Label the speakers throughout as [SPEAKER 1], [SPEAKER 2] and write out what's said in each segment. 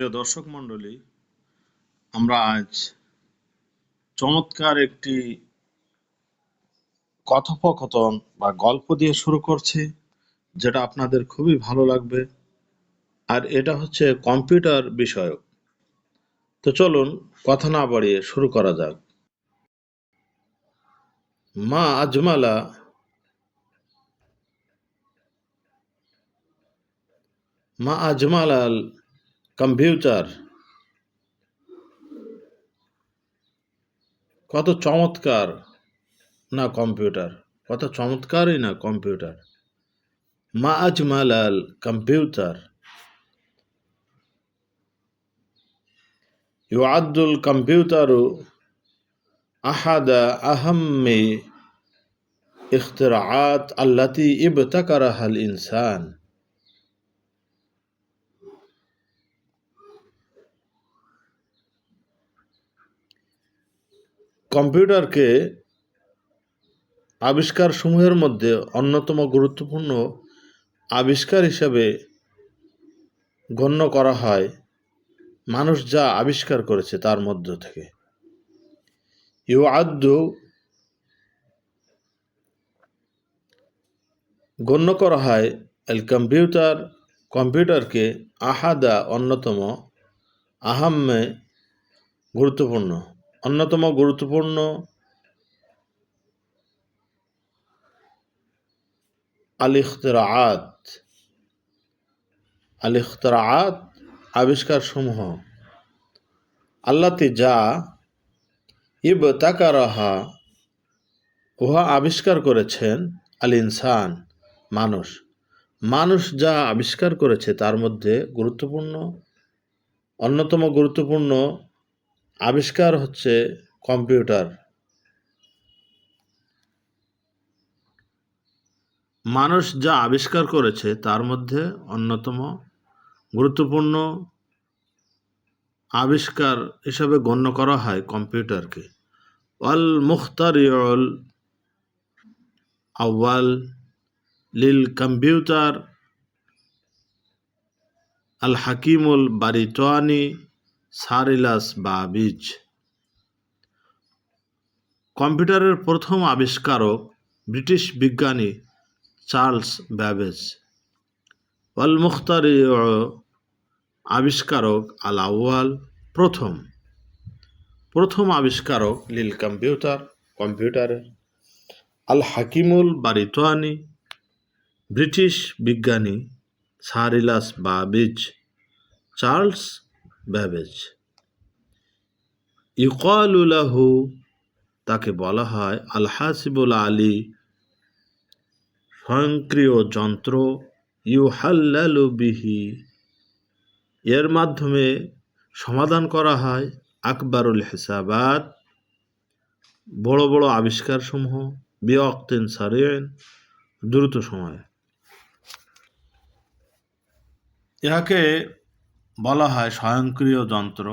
[SPEAKER 1] প্রিয় দর্শক মণ্ডলী, আমরা আজ চমৎকার একটি কথোপকথন বা গল্প দিয়ে শুরু করছি, যেটা আপনাদের খুবই ভালো লাগবে। আর এটা হচ্ছে কম্পিউটার বিষয়ক। তো চলুন, কথা না বাড়িয়ে শুরু করা যাক। মা আজমালা, মা আজমালাল কম্পিউটার কত চমৎকার না কম্পিউটার কত চমৎকারই না কম্পিউটার মা আজমাল আল কম্পিউটার يعد الكمبيوتر أحد أهم اختراعات التي ابتكرها الإنسان কম্পিউটারকে আবিষ্কার সমূহের মধ্যে অন্যতম গুরুত্বপূর্ণ আবিষ্কার হিসেবে গণ্য করা হয়। মানুষ যা আবিষ্কার করেছে তার মধ্য থেকে। ইউ আদু গণ্য করা হয় এল কম্পিউটার, কম্পিউটারকে আহাদা অন্যতম আহাম্মে গুরুত্বপূর্ণ। অন্যতম গুরুত্বপূর্ণ আল ইখতরাআত আল ইখতরাআত আবিষ্কার সমূহ আল্লাতে যা ইব তাকারাহা উহা আবিষ্কার করেছেন আল ইনসান মানুষ। মানুষ যা আবিষ্কার করেছে তার মধ্যে গুরুত্বপূর্ণ, অন্যতম গুরুত্বপূর্ণ আবিষ্কার হচ্ছে কম্পিউটার। মানুষ যা আবিষ্কার করেছে তার মধ্যে অন্যতম গুরুত্বপূর্ণ আবিষ্কার হিসাবে গণ্য করা হয় কম্পিউটারকে। অল মুখতারিউল আউয়াল লিল কম্পিউটার আল হাকিমুল বারিটোয়ানি সারিলাস বা বাবিজ কম্পিউটারের প্রথম আবিষ্কারক ব্রিটিশ বিজ্ঞানী চার্লস ব্যাবেজ। ওয়াল মুখতারি আবিষ্কারক আল আউয়াল প্রথম। প্রথম আবিষ্কারক লিল কম্পিউটার, কম্পিউটারের। আল হাকিমুল বারিতোয়ানি ব্রিটিশ বিজ্ঞানী সারিলাস বাবিজ চার্লস ব্যাবেজ ইকালুলাহু তাকে বলা হয় আল হাসিবুল আলী। স্বয়ংক্রিয় যন্ত্র, ইউহাল্লালু বিহি। এর মাধ্যমে সমাধান করা হয় আকবরুল হিসাবাত। বড় বড় আবিষ্কারসমূহ বিয়ক্তিন সারিয়েন, দ্রুত সময়ে। ইহাকে বলা হয় স্বয়ংক্রিয় যন্ত্র,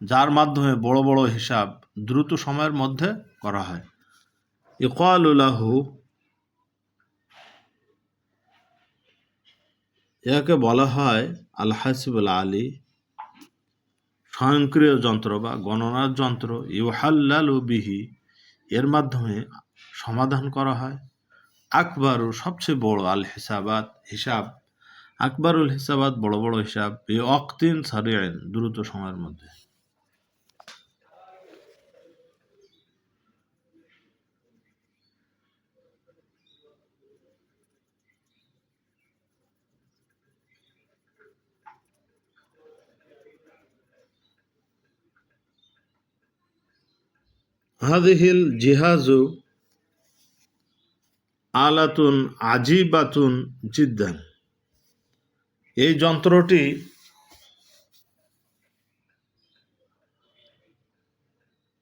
[SPEAKER 1] যার মাধ্যমে বড় বড় হিসাব দ্রুত সময়ের মধ্যে করা হয়। ইকালুলাহু ইহাকে বলা হয় আল হাসিবুল আলী। স্বয়ংক্রিয় যন্ত্র বা গণনার যন্ত্র ইউহাল্লালু বিহি, এর মাধ্যমে সমাধান করা হয়। আকবরু সবচেয়ে বড় আল হিসাবাত হিসাব আকবরুল হিসাবাত বড় বড় হিসাব, এই অক্তিন সারিয়াইন দ্রুত সময়ের মধ্যে। হাদিহিল জিহাজু আলাতুন আজিবাতুন জিদ্দান। এই যন্ত্রটি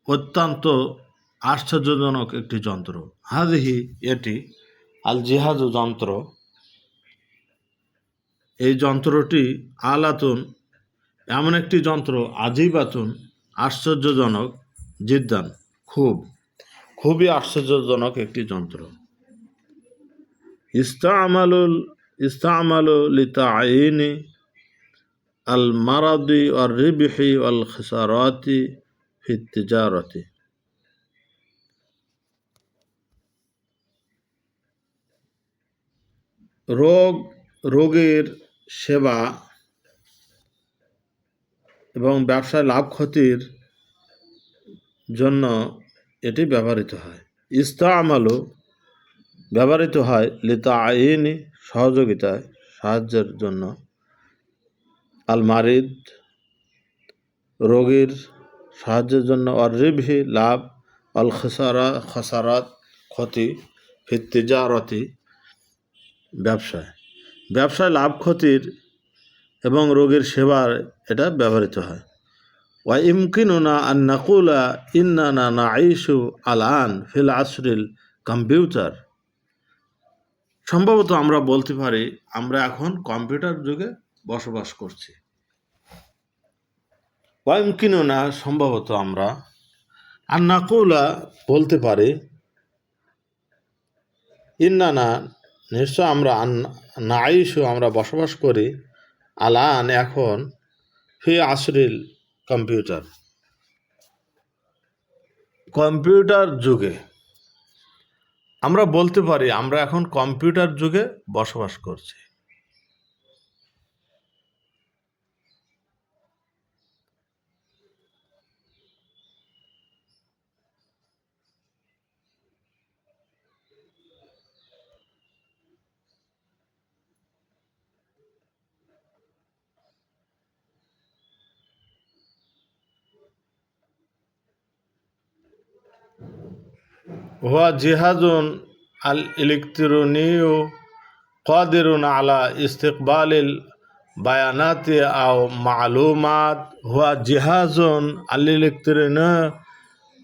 [SPEAKER 1] অত্যন্ত আশ্চর্যজনক একটি যন্ত্র। হাদিহি এটি আল জিহাজু যন্ত্র। এই যন্ত্রটি আলাতুন, এমন একটি যন্ত্র, আজিবাতুন, আশ্চর্যজনক, জিদ্দান, খুব, খুবই আশ্চর্যজনক একটি যন্ত্র। ইস্তামালুল ইস্তামালু লিতা আইনি আল মারাদি আর রিবিহি আল খিসারতি ফিতিজারতি রোগ, রোগের সেবা এবং ব্যবসায় লাভ ক্ষতির জন্য এটি ব্যবহৃত হয়। ইস্তা আমালও ব্যবহৃত হয় লিতা আইনি সহযোগিতায় সাহায্যের জন্য আলমারিদ রোগীর সাহায্যের জন্য অর রিভি লাভ অল খসারা খসারাত, ক্ষতি ফিত্তিজারতি ব্যবসায়। ব্যবসায় লাভ, ক্ষতির এবং রোগীর সেবার এটা ব্যবহৃত হয়। ওয়া ইমকিনুনা আন নাকুলা ইন্নানা না আইসু আল আন ফিল আসরিল কম্পিউটার। সম্ভবত আমরা বলতে পারি, আমরা এখন কম্পিউটার যুগে বসবাস করছি। ওয়া না, সম্ভবত আমরা। আর নাকুলা বলতে পারি ইন্নানা নিশ্চয় আমরা আন- না আইসু আমরা বসবাস করি, আলান এখন ফি আসরিল কম্পিউটার। কম্পিউটার যুগে আমরা বলতে পারি আমরা এখন কম্পিউটার যুগে বসবাস করছি। হুয়া জিহাজুন আল ইলেকট্রনীয় কাদেরুন আলা ইস্তেকবাল বায়ানাতে আও মালুমাত। হুয়া জিহাজুন আল ইলেকট্রনীয়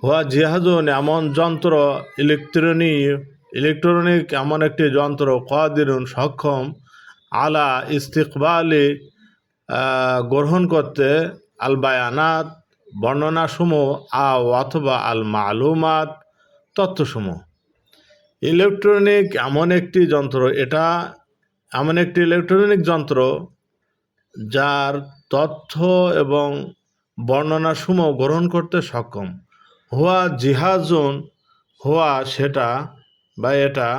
[SPEAKER 1] হুয়া জিহাজুন এমন যন্ত্র ইলেকট্রনীয় ইলেকট্রনিক এমন একটি যন্ত্র কাদেরুন সক্ষম আলা ইস্তিকবালে গ্রহণ করতে আল বায়ানাত, বর্ণনাসমূহ আ অথবা আল মালুমাত। তথ্যসমূহ। ইলেকট্রনিক এমন একটি যন্ত্র, এটা এমন একটি ইলেকট্রনিক যন্ত্র যার তথ্য এবং বর্ণনাসমূহ গ্রহণ করতে সক্ষম। হুয়া জিহাজুন, হুয়া সেটা বা এটা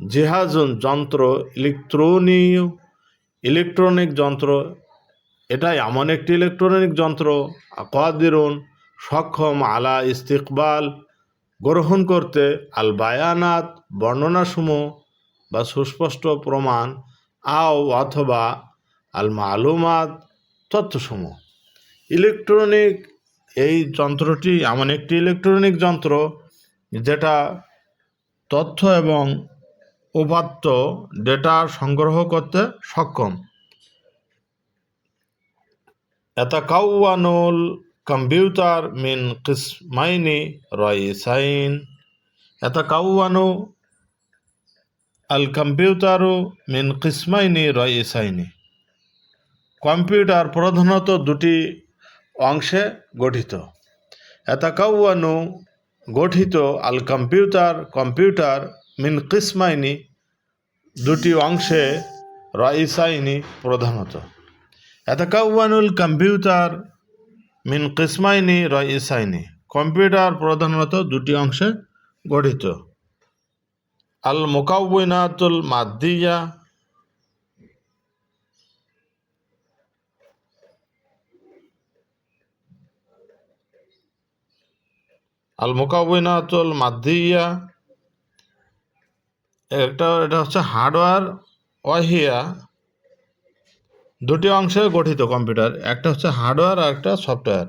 [SPEAKER 1] জিহাজুন যন্ত্র, ইলেকট্রনীয়, ইলেকট্রনিক যন্ত্র, এটা এমন একটি ইলেকট্রনিক যন্ত্র কাদিরুন সক্ষম, আলা ইস্তিকবাল গ্রহণ করতে আল বায়ানাত বর্ণনাসমূহ বা সুস্পষ্ট প্রমাণ আও অথবা আল মালুমাত তথ্যসমূহ। ইলেকট্রনিক এই যন্ত্রটি এমন একটি ইলেকট্রনিক যন্ত্র যেটা তথ্য এবং উপাত্ত ডেটা সংগ্রহ করতে সক্ষম। এতাকাউয়ানুল কম্পিউটার মিন কিসমাইনি রয়সাইন এতাকাউয়ানু আল কম্পিউটারু মিন কিসমাইনি রয়সাইনি কম্পিউটার প্রধানত দুটি অংশে গঠিত। এতাকাউয়ানু গঠিত আল কম্পিউটার কম্পিউটার মিন কিসমাইনি দুটি অংশে রয়সাইনি প্রধানত। এতাকাউয়ানুল কম্পিউটার মিন কিসমাইনি রয়সাইনি কম্পিউটার প্রধানত দুটি অংশে গঠিত। আল মোকাউনাতুল মাদ্দিয়া। আল মোকাউনাতুল মাদ্দিয়া। একটা এটা হচ্ছে হার্ডওয়্যার ওয়াহিয়া। দুটি অংশে গঠিত কম্পিউটার, একটা হচ্ছে হার্ডওয়্যার আর একটা সফটওয়্যার।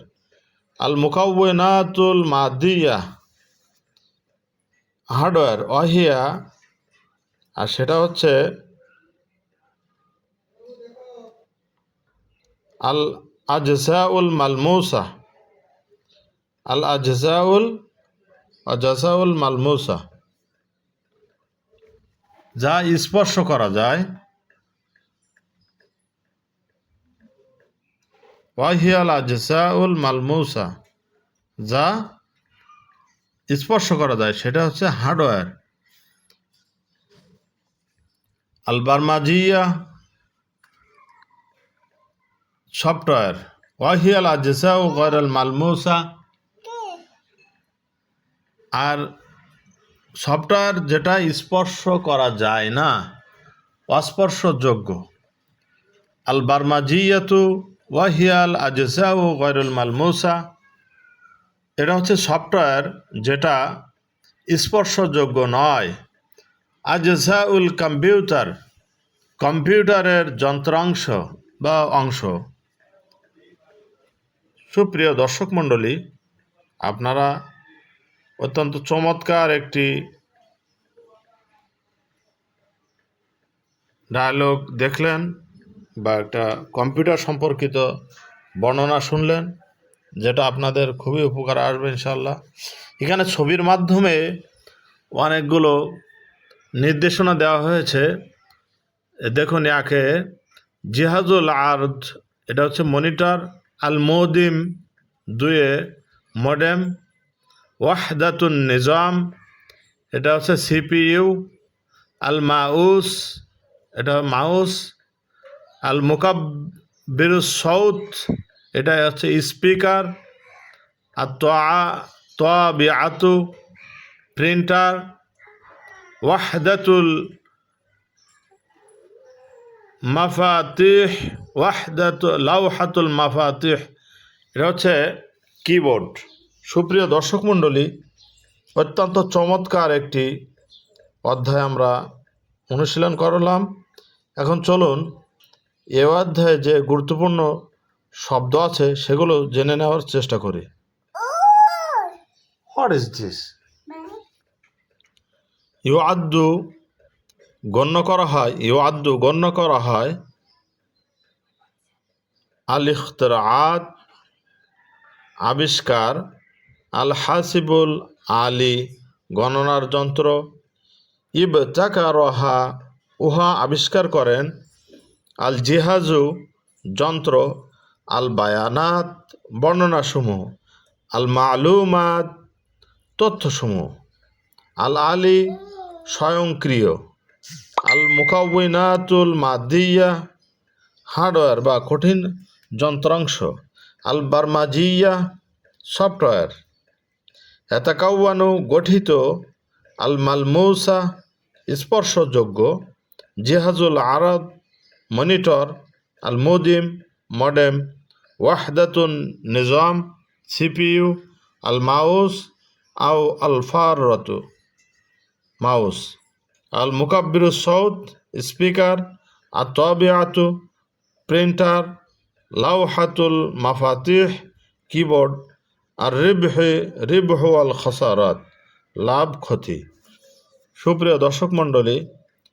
[SPEAKER 1] আল মুকাউনাতুল মাদিয়া। হার্ডওয়্যার, অহিয়া। আর সেটা হচ্ছে আল আজসাউল মালমুসা। আল আজসাউল আজসাউল মালমুসা। যা স্পর্শ করা যায় ওয়াহিয়াল আজসাউল মালমুসা। যা স্পর্শ করা যায়, সেটা হচ্ছে হার্ডওয়্যার। আল বারমাজিয়া সফটওয়্যার। ওয়াহিয়াল আজসা ও গয়রাল মালমৌসা। আর সফটওয়্যার যেটা স্পর্শ করা যায় না, অস্পর্শযোগ্য। আল বার্মাজিয়াতু ওয়াহিয়াল আজসা ও গয়রুল মালমৌসা এটা হচ্ছে সফটওয়্যার যেটা স্পর্শযোগ্য নয়। আজসা উল কম্পিউটার, কম্পিউটারের যন্ত্রাংশ বা অংশ। সুপ্রিয় দর্শক মণ্ডলী, আপনারা অত্যন্ত চমৎকার একটি ডায়ালগ দেখলেন। বা একটা কম্পিউটার সম্পর্কিত বর্ণনা শুনলেন, যেটা আপনাদের খুবই উপকার আসবে ইনশাল্লাহ এখানে ছবির মাধ্যমে অনেকগুলো নির্দেশনা দেওয়া হয়েছে। দেখুন একে জিহাজুল আর্দ, এটা হচ্ছে মনিটর আল মৌদিম দুয়ে মডেম, ওয়াহদাতুন নিজাম, এটা হচ্ছে সিপিইউ আল মাউস এটা মাউস আল মুকাব্বিরুস সৌত এটা হচ্ছে স্পিকার। আর তোয়া বিআতু প্রিন্টার। ওয়াহদাতুল মাফাতিহ, ওয়াহদাত, লাউহাতুল মাফাতিহ। এটা হচ্ছে কিবোর্ড। সুপ্রিয় দর্শক মণ্ডলী, অত্যন্ত চমৎকার একটি অধ্যায় আমরা অনুশীলন করলাম। এখন চলুন এ অধ্যায়ে যে গুরুত্বপূর্ণ শব্দ আছে সেগুলো জেনে নেওয়ার চেষ্টা করি। হোয়াট ইজ দিস ইউ আদ্দু গণ্য করা হয় ইউ আদ্দু গণ্য করা হয় আল ইখতরাত আবিষ্কার আল হাসিবুল আলী গণনার যন্ত্র। ইব রহা উহা আবিষ্কার করেন আল জিহাজু যন্ত্র আল বায়ানাত বর্ণনাসমূহ আল মালুমাত তথ্যসমূহ আল আলী স্বয়ংক্রিয় আল মুকাউনাতুল মাদিয়া হার্ডওয়্যার বা কঠিন যন্ত্রাংশ আল বার্মাজিয়া সফটওয়্যার এতাকাউয়ানু গঠিত আল মালমৌসা স্পর্শযোগ্য, জেহাজুল আরব মনিটর আল মুদিম মডেম, ওয়াহদাতুন নিজাম, সিপিইউ আল মাউস আও আল ফাররত মাউস। আল মুকাব্বিরুস সৌদ, স্পিকার আর তবিআতু প্রিন্টার লাউহাতুল মাফাতিহ, কিবোর্ড আর রিবহে রিবহ আল খসারাত লাভ ক্ষতি। সুপ্রিয় দর্শক মণ্ডলী,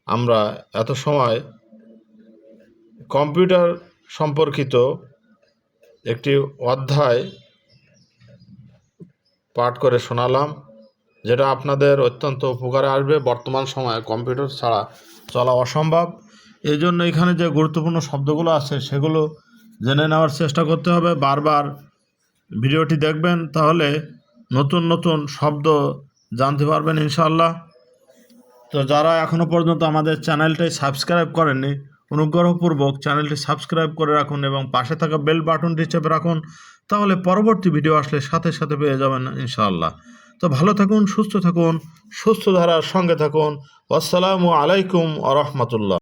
[SPEAKER 1] আমরা এত সময় কম্পিউটার সম্পর্কিত একটি অধ্যায় পাঠ করে শোনালাম, যেটা আপনাদের অত্যন্ত উপকারে আসবে বর্তমান সময়ে কম্পিউটার ছাড়া চলা অসম্ভব। এই জন্য এখানে যে গুরুত্বপূর্ণ শব্দগুলো আছে, সেগুলো জেনে নেওয়ার চেষ্টা করতে হবে। বারবার ভিডিওটি দেখবেন, তাহলে নতুন নতুন শব্দ জানতে পারবেন ইনশাল্লাহ তো যারা এখনও পর্যন্ত আমাদের চ্যানেলটাই সাবস্ক্রাইব করেননি অনুগ্রহপূর্বক চ্যানেলটি সাবস্ক্রাইব করে রাখুন এবং পাশে থাকা বেল বাটনটি চেপে রাখুন, তাহলে পরবর্তী ভিডিও আসলে সাথে সাথে পেয়ে যাবেন ইনশাআল্লাহ। তো ভালো থাকুন, সুস্থ থাকুন, সুস্থ ধারার সঙ্গে থাকুন। আসসালামু আলাইকুম আ রহমতুল্লাহ।